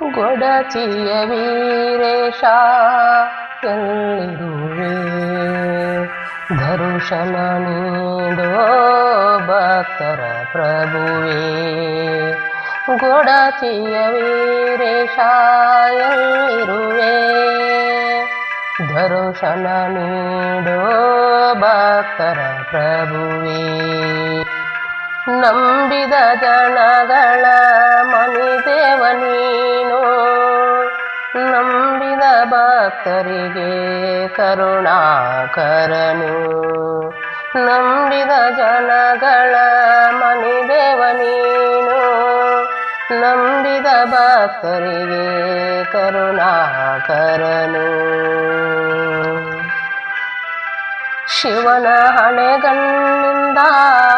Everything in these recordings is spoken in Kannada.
ಗೊಡಚಿಯ ವೀರೇಶ ಎಲ್ಲಿರುವೆ ನೀಡೋ ಭಕ್ತರ ಪ್ರಭುವೇ. ಗೊಡಚಿಯ ವೀರೇಶ ಎಲ್ಲಿರುವೆ ನೀಡೋ ಭಕ್ತರ ಪ್ರಭುವೇ. ನಂಬಿದ ಜನಗಳ ಭಕ್ತರಿಗೆ ಕರುಣಾಕರನು. ನಂಬಿದ ಜನಗಳ ಮನಿ ನೀನು. ನಂಬಿದ ಭಕ್ತರಿಗೆ ಕರುಣಾಕರನು. ಶಿವನ ಹಣೆಗಣ್ಣಿಂದ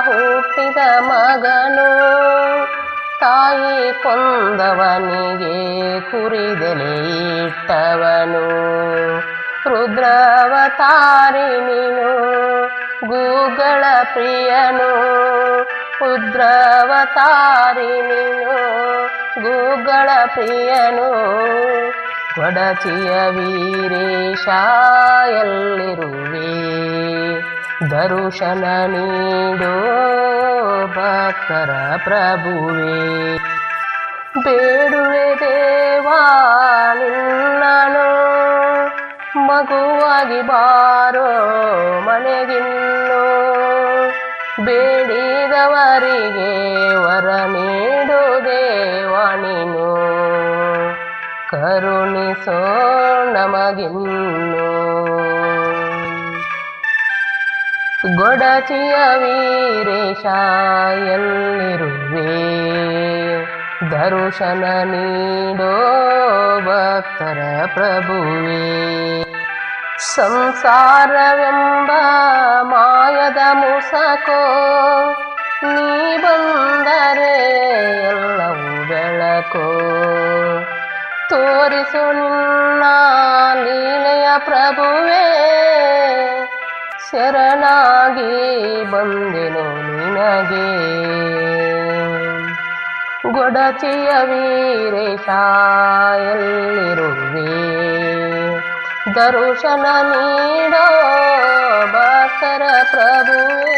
ಹುಟ್ಟಿದ ಮಗನು. ತಾಯಿ ಕೊಂದವನಿಗೆ ಕುರಿದೆಲೆ ಇಟ್ಟವನು. ರುದ್ರವತಾರಿ ನೀನು, ಗೂಗಳ ಪ್ರಿಯನು. ರುದ್ರವತಾರಿ ನೀನು, ಗೂಗಳ ಪ್ರಿಯನು. ಕೊಡಚಿಯ ವೀರೇಶ ಎಲ್ಲಿರುವೆ ದರುಶನ ನೀಡೋ ಭಕ್ತರ ಪ್ರಭುವೇ. ಬೇಡುವೆ ದೇವಾ ನಿನ್ನನು ಮಗುವಾಗಿ ಬಾರೋ ಮನೆಗಿನ್ನು. ಬೇಡಿದವರಿಗೆ ವರ ನೀಡು ದೇವಾ ನೀನು. ಕರುಣಿಸೋ ನಮಗಿನ್ನು. ಗೊಡಚಿಯ ವೀರೇಶ ಎಲ್ಲಿರುವೆ ದರುಶನ ನೀಡೋ ಭಕ್ತರ ಪ್ರಭುವೇ. ಸಂಸಾರವೆಂಬ ಮಾಯದ ಮುಸಕೋ, ನೀ ಬಂದರೆ ಎಲ್ಲವೂ ಬೆಳಕೋ. ತೋರಿಸು ನಿನ್ನ ಲೀಲೆಯ ಪ್ರಭುವೇ. ಶರಣಾಗಿ ಬಂದೆನು ನಿನಗೆ. ಗೊಡಚಿಯ ವೀರೇಶ ದರ್ಶನ ದರುಶನ ನೀಡೋ ಬಾಸರ ಪ್ರಭುವೇ